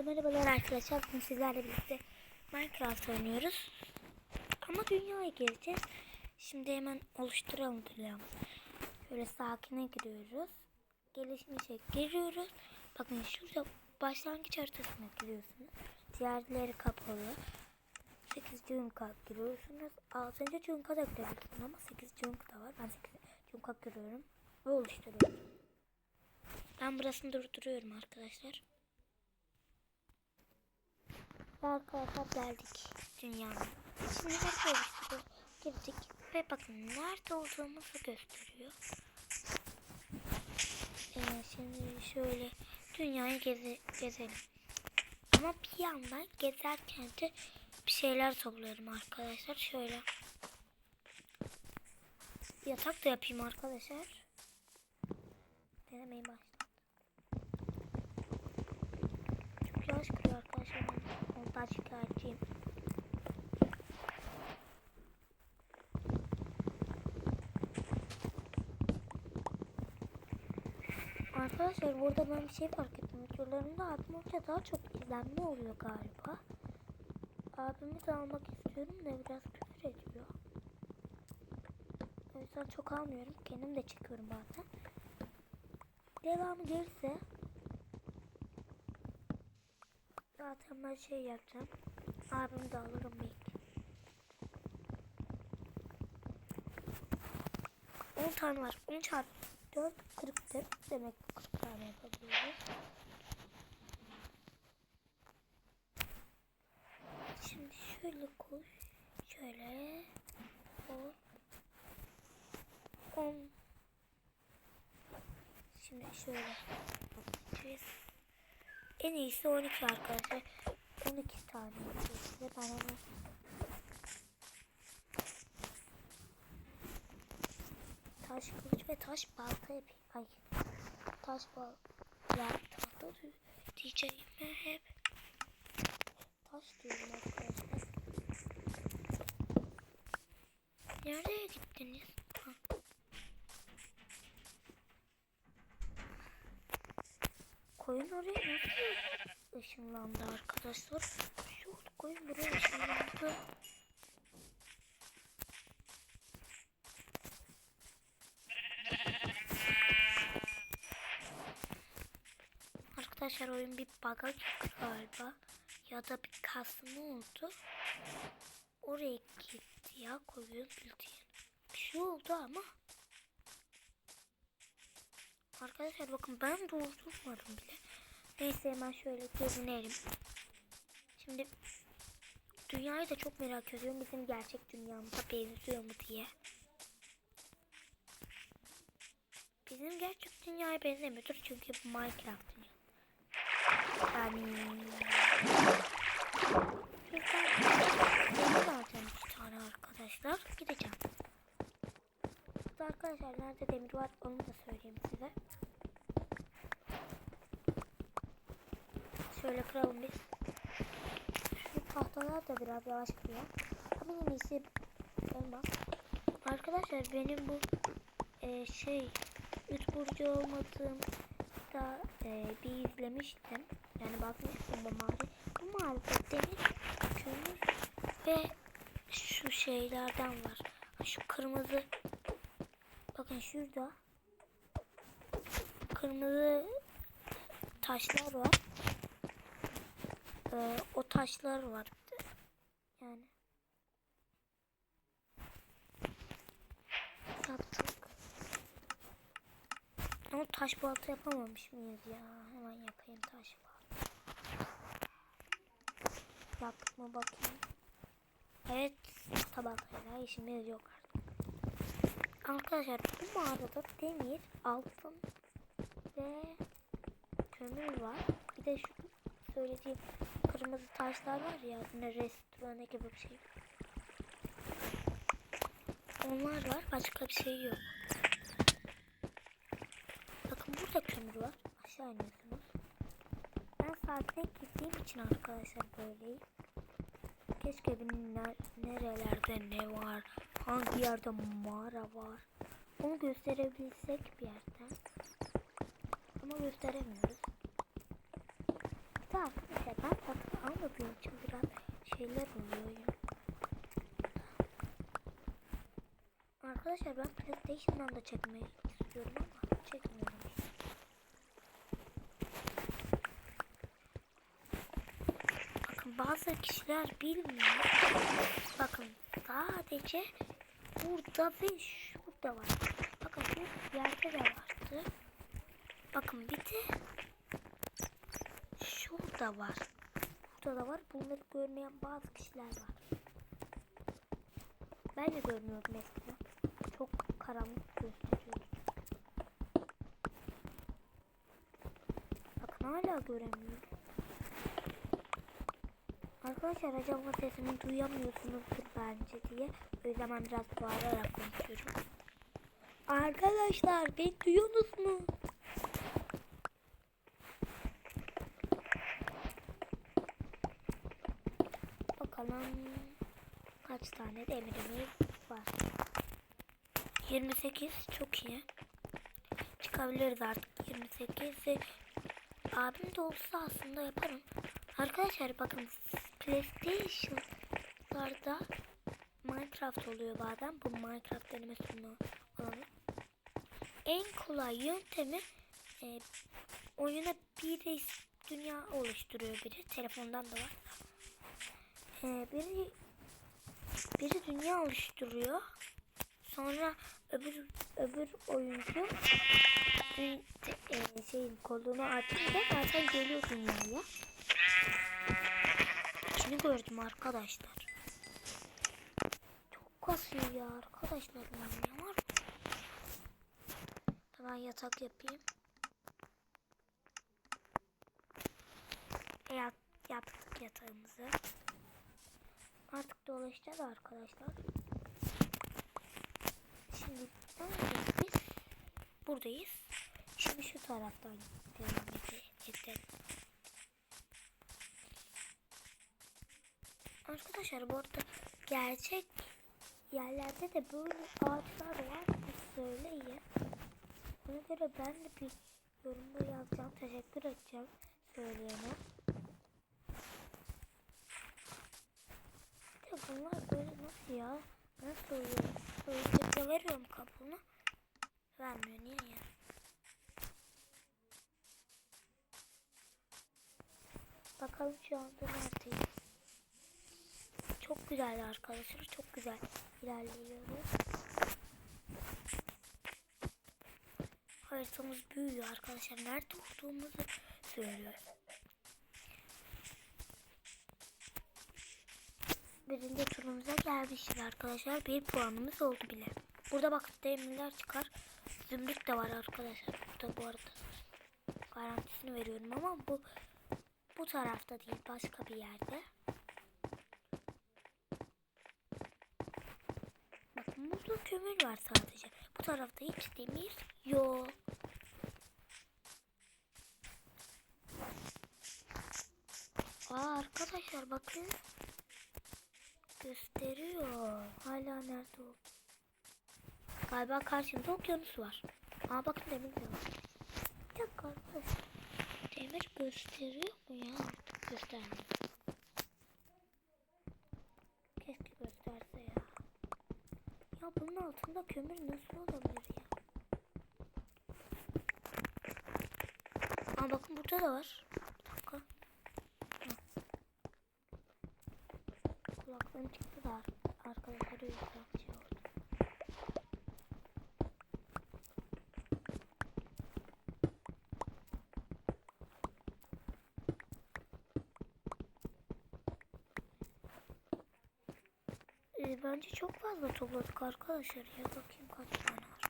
Hepinize merhabalar arkadaşlar. Bugün sizlerle birlikte Minecraft oynuyoruz. Ama dünyaya gireceğiz. Şimdi hemen oluşturalım dünyamızı. Şöyle sakine giriyoruz. Gelişmişe giriyoruz. Bakın şurada başlangıç haritasına giriyorsunuz. Diğerleri kapalı. 8 cunka giriyorsunuz. 6. cunka da girebilirsiniz ama 8 cunka da var. Ben 8 cunka giriyorum ve oluşturuyorum. Ben burasını durduruyorum arkadaşlar. Ve arkadaşlar geldik dünyaya. Şimdi oluşturuyor? Girdik ve bakın nerede olduğumuzu gösteriyor. Ee, şimdi şöyle dünyayı geze gezelim. Ama bir yandan gezerken de bir şeyler topluyorum arkadaşlar. Şöyle yatak da yapayım arkadaşlar. Denemeyi başladım. Çok yavaş kırıyor arkadaşlar. Ben ondan. Arkadaşlar burada ben bir şey fark ettim. Videolarımda olunca daha çok izlenme oluyor galiba. Abimi de almak istiyorum da biraz küfür ediyor. O yüzden çok almıyorum. Kendim de çekiyorum bazen. Devamı gelirse zaten ben şey yapacağım. Abimi de alırım belki. 10 tane var. 10 çarpı 4 40'tır. Demek ki 40 tane yapabiliyoruz. Şimdi şöyle koy. Şöyle. O. 10. Şimdi şöyle. yapacağız. En iyisi 12 arkadaşlar. 12 tane size. Ben hemen taş kılıç ve taş balta yapayım. Ay. Taş bal. Ya tahta diyeceğime hep taş diyorum arkadaşlar. Nereye gittiniz? Koyun oraya nasıl ışınlandı arkadaşlar? Oldu koyun buraya ışınlandı. Arkadaşlar oyun bir bug'a girdi galiba. Ya da bir kasma oldu. Oraya gitti ya koyun bildiğin. Bir şey oldu ama. Arkadaşlar bakın ben doldurmadım bile. Neyse hemen şöyle gezinelim. Şimdi dünyayı da çok merak ediyorum. Bizim gerçek dünyamıza benziyor mu diye. Bizim gerçek dünyaya benzemiyordur çünkü bu Minecraft dünya. Yani şuradan alacağım iki tane arkadaşlar. Gideceğim. Burada arkadaşlar nerede demir var onu da söyleyeyim size. Şöyle kıralım biz. Şu tahtalar da biraz yavaş kırıyor. Ama en iyisi elmas. Arkadaşlar benim bu e, şey üç burcu olmadığım da e, bir izlemiştim. Yani bakmıştım bu mağara. Bu mağarada demir, kömür ve şu şeylerden var. Şu kırmızı bakın şurada kırmızı taşlar var. Ee, o taşlar var. Yani yaptık. Ama taş balta yapamamış mıyız ya? Hemen yapayım taş balta. Yaptık mı bakayım. Evet tabakayla işimiz yok artık. Arkadaşlar bu mağarada demir, altın ve kömür var. Bir de şu söylediğim kırmızı taşlar var ya yine restoranı gibi bir şey. Onlar var başka bir şey yok. Bakın burada kömür var. Aşağı iniyorsunuz. Ben saatine gittiğim için arkadaşlar böyleyim. Keşke benim ner nerelerde ne var, hangi yerde mağara var. Onu gösterebilsek bir yerden. Ama gösteremiyoruz. De arkadaşlar ben satın almadığım için biraz şeyler oluyor ya. Arkadaşlar ben PlayStation'dan da çekmeyi istiyorum ama çekmiyorum. Bakın bazı kişiler bilmiyor. Bakın sadece burada ve şurada var. Bakın bu yerde de vardı. Bakın bir de şurada var. Burada da var. Bunları görmeyen bazı kişiler var. Ben de görmüyordum eskiden. Çok karanlık gösteriyordu. Bakın hala göremiyorum. Arkadaşlar acaba sesimi duyamıyorsunuzdur bence diye. O yüzden ben biraz bağırarak konuşuyorum. Arkadaşlar beni duyuyorsunuz mu? Bakalım kaç tane demirimiz var. 28 çok iyi. Çıkabiliriz artık 28 ve abim de olsa aslında yaparım. Arkadaşlar bakın PlayStation'larda Minecraft oluyor bazen. Bu Minecraft deneme sonu alalım. En kolay yöntemi e, oyuna bir dünya oluşturuyor biri. Telefondan da var. E, biri biri dünya oluşturuyor. Sonra öbür öbür oyuncu te- e, şeyin kolunu açınca zaten geliyor dünyaya. İçini gördüm arkadaşlar. Çok kasıyor ya arkadaşlar. Ne var? Hemen yatak yapayım. Yat, yaptık yatağımızı. Artık dolaşacağız arkadaşlar. Şimdi? Buradayız. Şimdi şu taraftan devam. Arkadaşlar bu arada gerçek yerlerde de böyle ağaçlar var söyleyin. Ona göre ben de bir yorumda yazacağım. Teşekkür edeceğim söyleyene. De bunlar böyle nasıl ya? Nasıl oluyor? Öyle veriyorum kabuğunu. Vermiyor niye ya? Bakalım şu anda neredeyiz? Çok güzel arkadaşlar. Çok güzel ilerliyoruz. Haritamız büyüyor arkadaşlar. Nerede olduğumuzu söylüyor. Birinci turumuza gelmişiz arkadaşlar. Bir puanımız oldu bile. Burada bak demirler çıkar. Zümrüt de var arkadaşlar. Burada bu arada. Garantisini veriyorum ama bu bu tarafta değil başka bir yerde. Bakın burada kömür var sadece. Bu tarafta hiç demir yok. Aa arkadaşlar bakın. Gösteriyor. Hala nerede oldu? Galiba karşımda okyanus var. Aa bakın demir de var. Bir dakika. Demir gösteriyor mu ya? Göstermiyor. Keşke gösterse ya. Bunun altında kömür nasıl olabilir ya? Aa bakın burada da var. Bir dakika. Kulaklığım çıktı da arkadaşlar o yüzden şey oldu. Ee, bence çok fazla topladık arkadaşlar ya bakayım kaç tane var.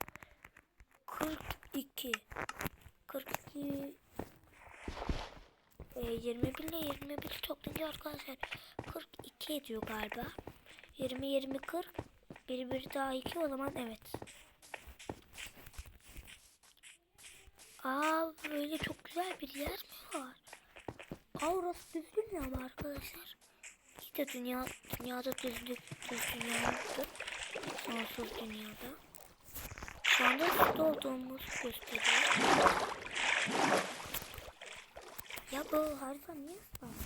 42 42 e, 21 ile 21 toplayınca arkadaşlar 42 ediyor galiba. 20 20 40 bir bir daha 2 o zaman evet. Aa böyle çok güzel bir yer mi var? Aa orası düzgün ama arkadaşlar. İşte dünya dünyada düzlük düz dünya yoktu. Sonsuz dünyada. Şu anda suda olduğumuz gösteriyor. Ya bu harita niye ıslanmıyor?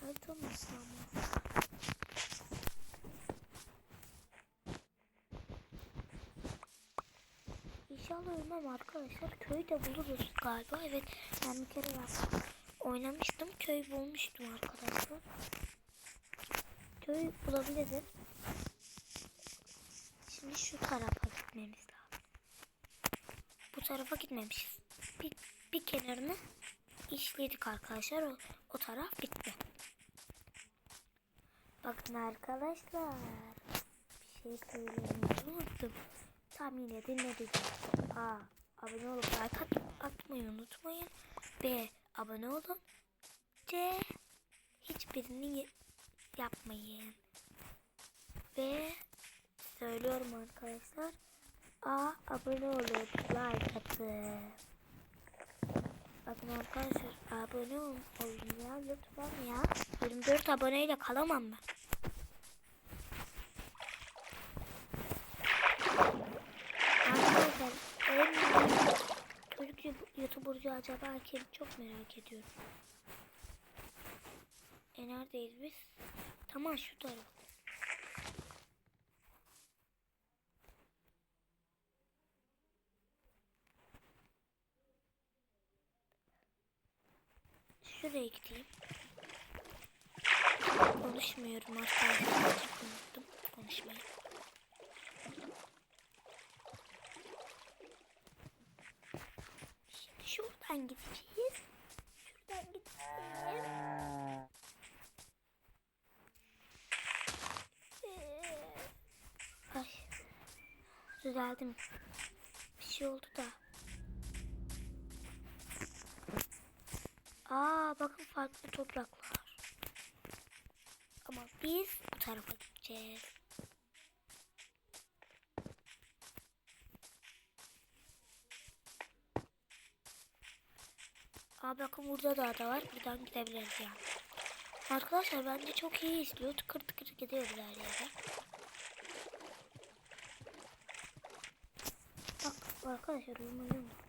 Harita mı ıslanmıyor? İnşallah ölmem arkadaşlar. Köyü de buluruz galiba. Evet ben bir kere yaptım. Oynamıştım. Köy bulmuştum arkadaşlar. Köy bulabiliriz. Şimdi şu tarafa gitmemiz lazım. Bu tarafa gitmemişiz. Bir, bir kenarını işledik arkadaşlar. O, o taraf bitti. Bakın arkadaşlar. Bir şey söylemeyi unuttum. Tahmin edin ne dedim. A. Abone olup like at, atmayı unutmayın. B. Abone olun. C. Hiçbirini yapmayın. B. Söylüyorum arkadaşlar. A. Abone olup like atın. Bakın arkadaşlar abone ol- olun ya lütfen ya. 24 aboneyle kalamam ben. Arkadaşlar en çocuk youtubercu acaba kim çok merak ediyorum. E neredeyiz biz? Tamam şu taraf. Şuraya gideyim. Konuşmuyorum. Çok unuttum konuşmayı. Şimdi şuradan gideceğiz. Şuradan gideceğiz. Ee, Ay. Düzeldim. Bir şey oldu da. Aa bakın farklı topraklar. Ama biz bu tarafa gideceğiz. Aa bakın burada da ada var. Buradan gidebiliriz yani. Arkadaşlar bence çok iyi izliyor. Tıkır tıkır gidiyoruz her. Bak arkadaşlar uyumayı unuttum.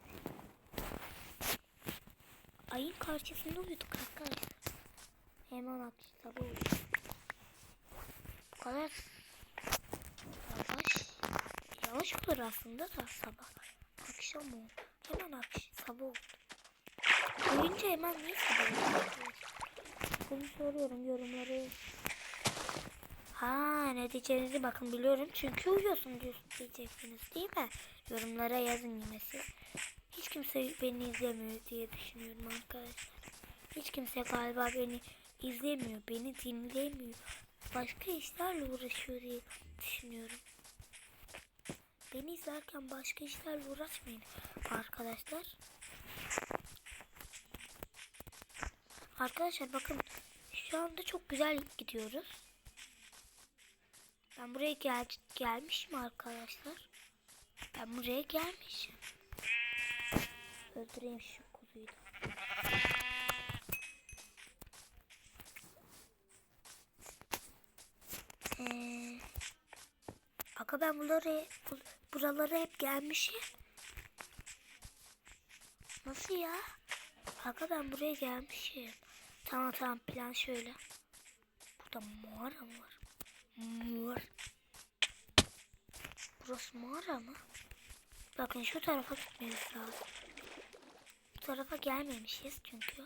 Ayın karşısında uyuduk arkadaşlar. Hemen sabah uyuduk. Bu kadar yavaş. Yavaş olur aslında da sabah. Akşam oldu. Hemen akşam sabah oldu. Uyuyunca hemen niye sabah oldu? Bunu soruyorum yorumları. Ha ne diyeceğinizi bakın biliyorum. Çünkü uyuyorsun diyeceksiniz değil mi? Yorumlara yazın yine siz. Hiç kimse beni izlemiyor diye düşünüyorum arkadaşlar. Hiç kimse galiba beni izlemiyor, beni dinlemiyor. Başka işlerle uğraşıyor diye düşünüyorum. Beni izlerken başka işlerle uğraşmayın arkadaşlar. Arkadaşlar bakın şu anda çok güzel gidiyoruz. Ben buraya gel gelmişim arkadaşlar. Ben buraya gelmişim. Öldüreyim şu kuzuyu da. Ee, Aga ben buraları, bu- buralara hep gelmişim. Nasıl ya? Aga ben buraya gelmişim. Tamam tamam plan şöyle. Burada mağara mı var? Mağara. Burası mağara mı? Bakın şu tarafa gitmemiz lazım. Bu tarafa gelmemişiz çünkü.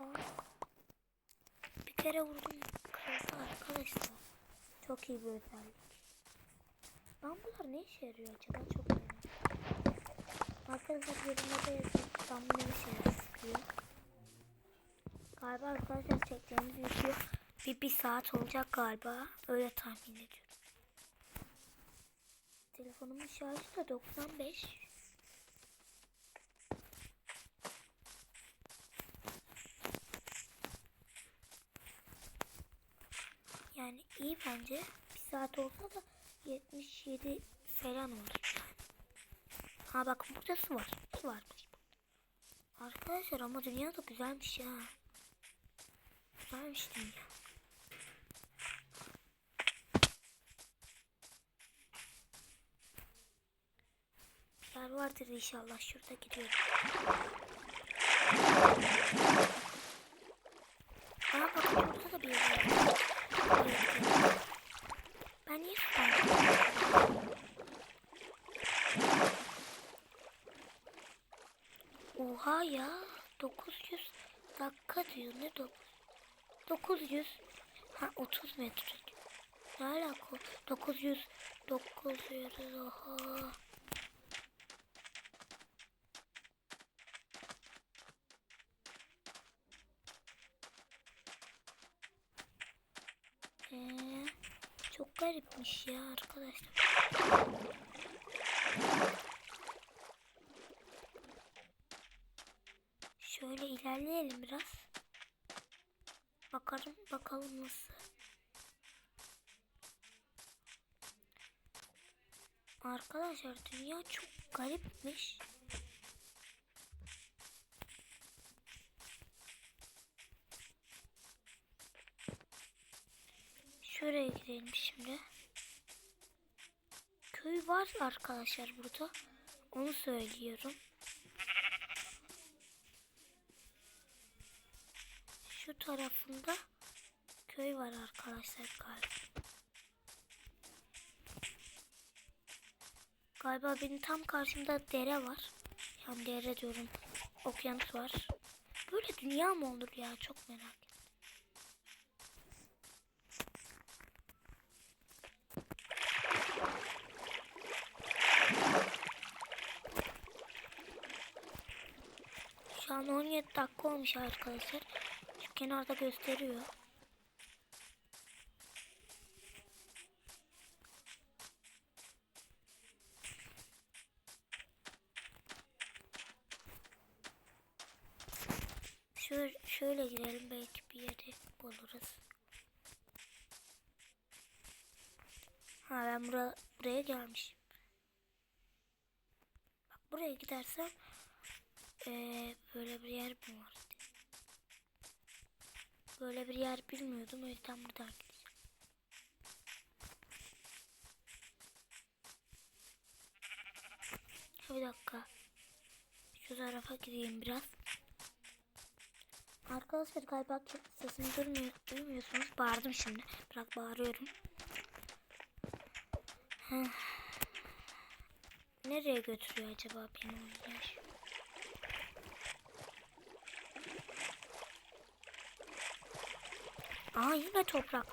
Aa, bir kere vurdum arkadaşlar. Çok iyi bir özellik. Lambalar ne işe yarıyor acaba çok merak. Arkadaşlar yorumlarda yazın. Lamba ne işe yarıyor? Galiba arkadaşlar çekeceğimiz video bir, bir saat olacak galiba. Öyle tahmin ediyorum. Telefonumun şarjı da 95. Yani iyi bence. Bir saat olsa da 77 falan olur. Ha bak burada su var. Su varmış. Arkadaşlar ama dünya da güzelmiş ya. Güzelmiş dünya. Bir yer vardır inşallah. Şurada gidiyorum. Aa bak burada da bir yer var. Buraya gidiyorum. Ben niye tutamıyorum? Oha ya 900 dakika diyor ne 9 900 ha 30 metre. Ne alaka o? 900 900 oha. Ee, çok garipmiş ya arkadaşlar Şöyle ilerleyelim biraz. Bakalım bakalım nasıl. Arkadaşlar dünya çok garipmiş. Şuraya gidelim şimdi. Köy var arkadaşlar burada. Onu söylüyorum. Tarafında köy var arkadaşlar galiba. Galiba benim tam karşımda dere var. Yani dere diyorum. Okyanus var. Böyle dünya mı olur ya? Çok merak ettim. Şu an 17 dakika olmuş arkadaşlar. Kenarda gösteriyor. Şöyle, şöyle girelim belki bir yeri buluruz. Ha ben bura, buraya gelmişim. Bak buraya gidersem ee, böyle bir yer var? Böyle bir yer bilmiyordum o yüzden buradan gideceğim. Bir dakika. Şu tarafa gideyim biraz. Arkadaşlar galiba sesimi duymuyor, duymuyorsunuz. Bağırdım şimdi. Biraz bağırıyorum. Nereye götürüyor acaba beni o Aa yine toprak.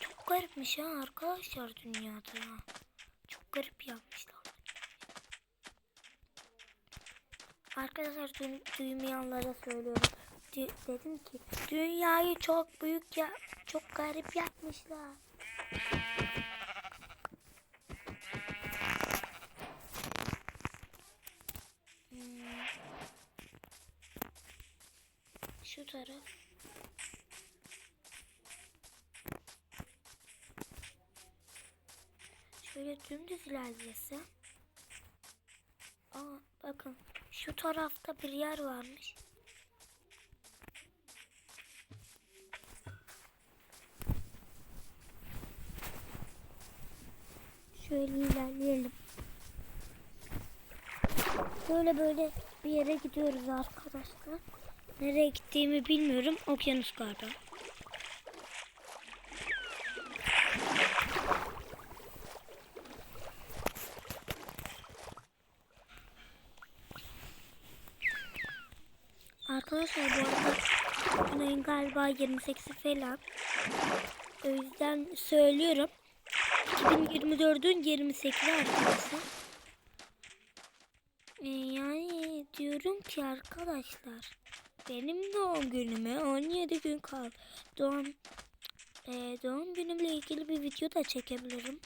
Çok garipmiş ha arkadaşlar dünyada. Çok garip yapmışlar. Arkadaşlar dün, duymayanlara söylüyorum. Dü- dedim ki dünyayı çok büyük ya çok garip yapmışlar. Hmm. Şu taraf. Şöyle dümdüz ilerlesem. Aa bakın şu tarafta bir yer varmış. Şöyle ilerleyelim. Böyle böyle bir yere gidiyoruz arkadaşlar. Nereye gittiğimi bilmiyorum. Okyanus galiba. Arkadaşlar bu arada Günay'ın galiba 28'i falan. O yüzden söylüyorum. 2024'ün 28'i arkadaşlar. Ee, yani diyorum ki arkadaşlar benim doğum günüme 17 gün kaldı. Doğum e, doğum günümle ilgili bir video da çekebilirim.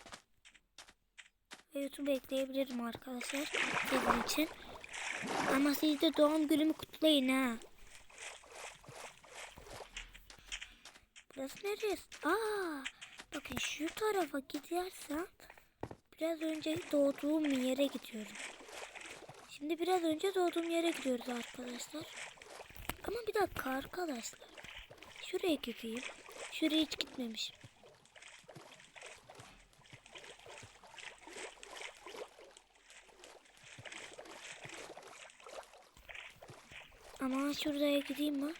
Ve YouTube ekleyebilirim arkadaşlar sizin için. Ama siz de doğum günümü kutlayın ha. Burası neresi? Aa, bakın şu tarafa gidersem biraz önce doğduğum yere gidiyorum. Şimdi biraz önce doğduğum yere gidiyoruz arkadaşlar. Ama bir dakika arkadaşlar. Şuraya gideyim. Şuraya hiç gitmemişim. Ama şuraya gideyim mi?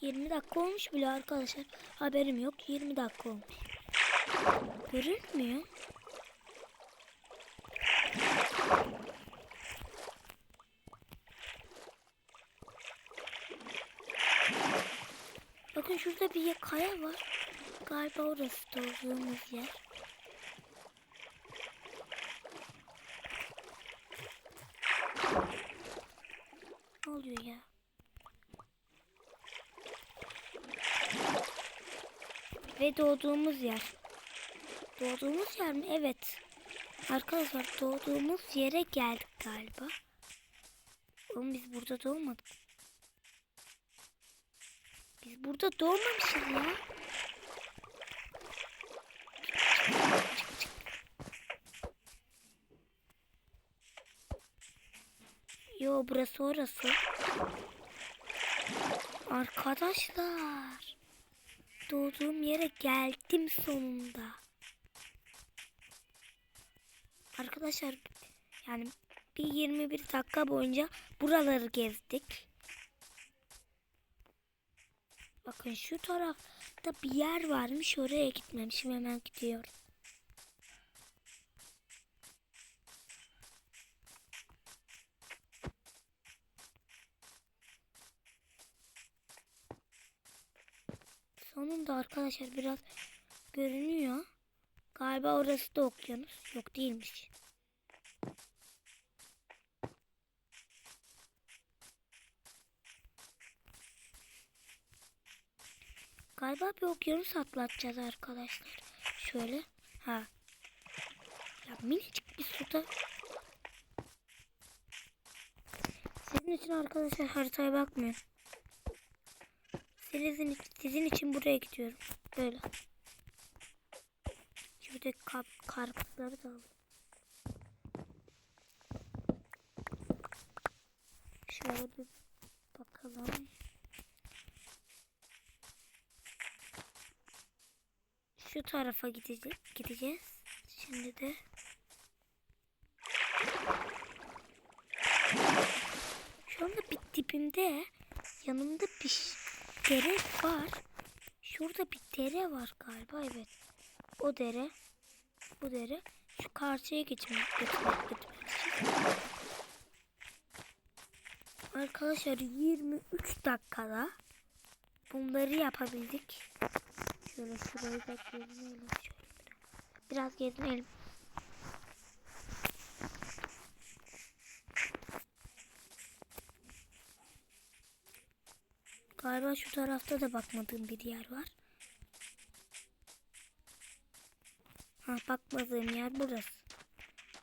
Yirmi dakika olmuş bile arkadaşlar. Haberim yok. 20 dakika olmuş. Görünmüyor. Bakın şurada bir kaya var. Galiba orası doğduğumuz yer. Ne oluyor ya? Ve doğduğumuz yer. Doğduğumuz yer mi? Evet. Arkadaşlar doğduğumuz yere geldik galiba. Oğlum biz burada doğmadık. Biz burada doğmamışız ya. Yo burası orası. Arkadaşlar. Doğduğum yere geldim sonunda. Arkadaşlar yani bir 21 dakika boyunca buraları gezdik. Bakın şu tarafta bir yer varmış oraya gitmemişim hemen gidiyorum. Sonunda arkadaşlar biraz görünüyor. Galiba orası da okyanus. Yok değilmiş. Galiba bir okyanus atlatacağız arkadaşlar. Şöyle. Ha. Ya minicik bir suda. Sizin için arkadaşlar haritaya bakmıyorum. Sizin, sizin için buraya gidiyorum. Böyle. Şuradaki kap, karpuzları da alalım. Şöyle bir bakalım. Şu tarafa gidecek, gideceğiz. Şimdi de şu anda bir dibimde yanımda bir dere var. Şurada bir dere var galiba evet. O dere. Bu dere. Şu karşıya geçmek geçmek için. Arkadaşlar 23 dakikada bunları yapabildik. Şöyle şurayı da gezinelim. Şöyle biraz, biraz gezinelim. Galiba şu tarafta da bakmadığım bir yer var. Ha bakmadığım yer burası.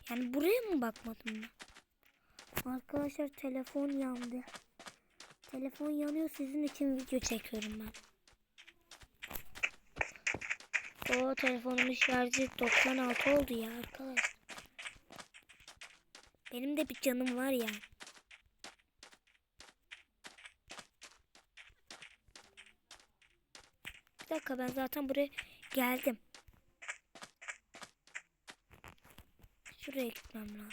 Yani buraya mı bakmadım ben? Arkadaşlar telefon yandı. Telefon yanıyor sizin için video çekiyorum ben. O telefonumun şarjı 96 oldu ya arkadaşlar. Benim de bir canım var ya. Bir dakika ben zaten buraya geldim. Şuraya gitmem lazım.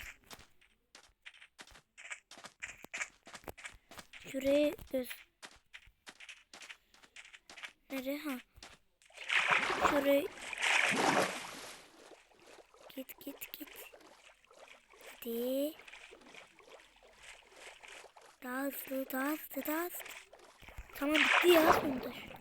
Şuraya göz... Nereye? Ha. Şuraya... Git git git. Hadi. Daha hızlı daha hızlı daha hızlı. Tamam bitti ya sonunda. Eee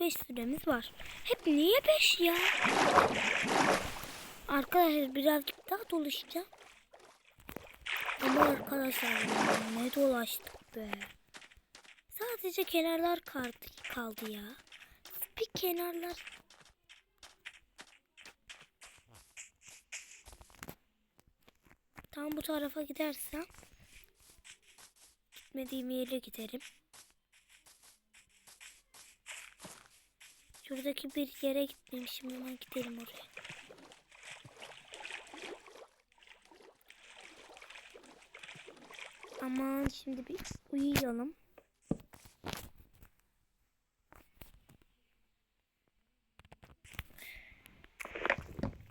5 süremiz var. Hep niye 5 ya? Arkadaşlar birazcık daha dolaşacağım. Ama arkadaşlar ne dolaştık be. Sadece kenarlar kaldı, kaldı ya. Bir kenarlar. Tam bu tarafa gidersem gitmediğim yere giderim. Şuradaki bir yere gitmeyeyim. Şimdi hemen gidelim oraya. Aman şimdi bir uyuyalım.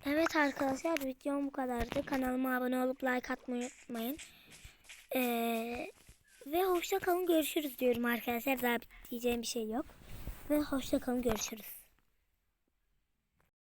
Evet arkadaşlar videom bu kadardı. Kanalıma abone olup like atmayı unutmayın. Ee, ve hoşça kalın görüşürüz diyorum arkadaşlar. Daha diyeceğim bir şey yok. Ve hoşça kalın görüşürüz.